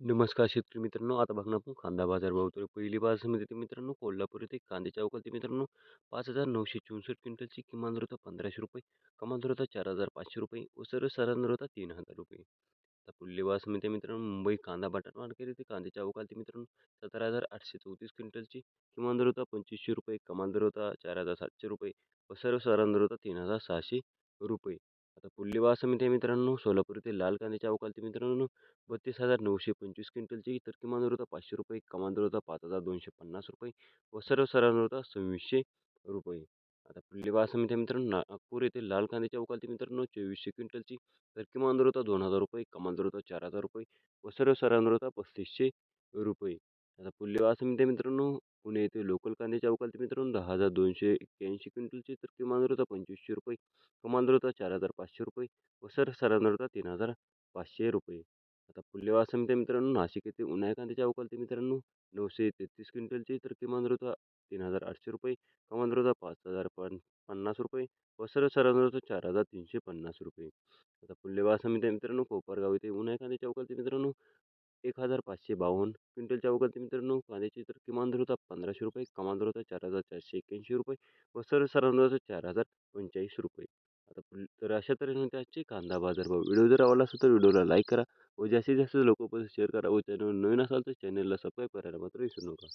नमस्कार शेतकरी मित्रांनो आता बघणार आपण कांदा बाजार भाव. तर पहिली बाजार समिती ते मित्रांनो कोल्हापूर येथे. कांद्याच्या अवकाळी मित्रांनो पाच हजार नऊशे चौसष्ट क्विंटलची किमान दर होता पंधराशे रुपये कमाल दर होता चार हजार पाचशे रुपये व सर्वसाधारण दर होता तीन हजार रुपये. आता पुढली बाजार समिती मित्रांनो मुंबई कांदा बटाटा मार्केट येथे. कांद्याच्या अवकाळी मित्रांनो सतरा हजार आठशे चौतीस क्विंटलची किमान दर होता पंचवीसशे रुपये कमाल दर होता चार हजार सातशे रुपये व सर्वसाधारण दर होता तीन हजार सहाशे रुपये. आता पुढली बाजार समिती आहे मित्रांनो. सोलापूर येथे लाल कांद्याच्या अवकाळी मित्रांनो. बत्तीस हजार नऊशे पंचवीस क्विंटलची तर किमान होता पाचशे रुपये. कमान होता पाच हजार दोनशे पन्नास रुपये. व सर्वसाधारण होता सव्वीसशे रुपये. आता पुल्लीवास बाजार समिती आहे मित्रांनो नागपूर येथे लाल कांद्याच्या अवकाळी मित्रांनो चोवीसशे क्विंटलची तर किमान होता दोन हजार रुपये. कमान होता चार हजार रुपये. व सर्वसाधारण दर होता पस्तीसशे रुपये. आता पुल्लीवास बाजार समिती आहे मित्रांनो पुणे येथे लोकल कांद्याच्या अवकाळी मित्रांनो दहा हजार दोनशे एक्क्याऐंशी क्विंटलची तर किमान होता पंचवीसशे रुपये. कमाल होता चार हजार पाचशे रुपये व सर दर होता तीन हजार पाचशे रुपये. आता पुल्लेवा समित्या मित्रांनो नाशिक येथे उन्हाळ्या कांद्याच्या अवकाळी मित्रांनो नऊशे तेहतीस क्विंटलची तर किमान होता तीन हजार आठशे रुपये कमाल होता पाच हजार पन पन्नास रुपये व सर दर होता चार हजार तीनशे पन्नास रुपये. आता पुल्लेवा समित्या समिती मित्रांनो कोपरगाव येथे उन्हाळ्या कांद्याच्या अवकाळी मित्रांनो एक हजार पाचशे बावन्न क्विंटलच्या अवकाळी मित्रांनो कांद्याची तर किमान होता पंधराशे रुपये कमाल होता चार हजार चारशे एक्याऐंशी रुपये व सर दर होता चार हजार पंचेचाळीस रुपये. तर अशा तऱ्हेने त्याचे कांदा बाजार भाव. व्हिडिओ जर आवडला असेल तर व्हिडिओला लाईक करा व जास्तीत जास्त लोकांपर्यंत शेअर करा व चॅनल नवीन असाल तर चॅनलला सबस्क्राईब करायला मात्र विसरू नका.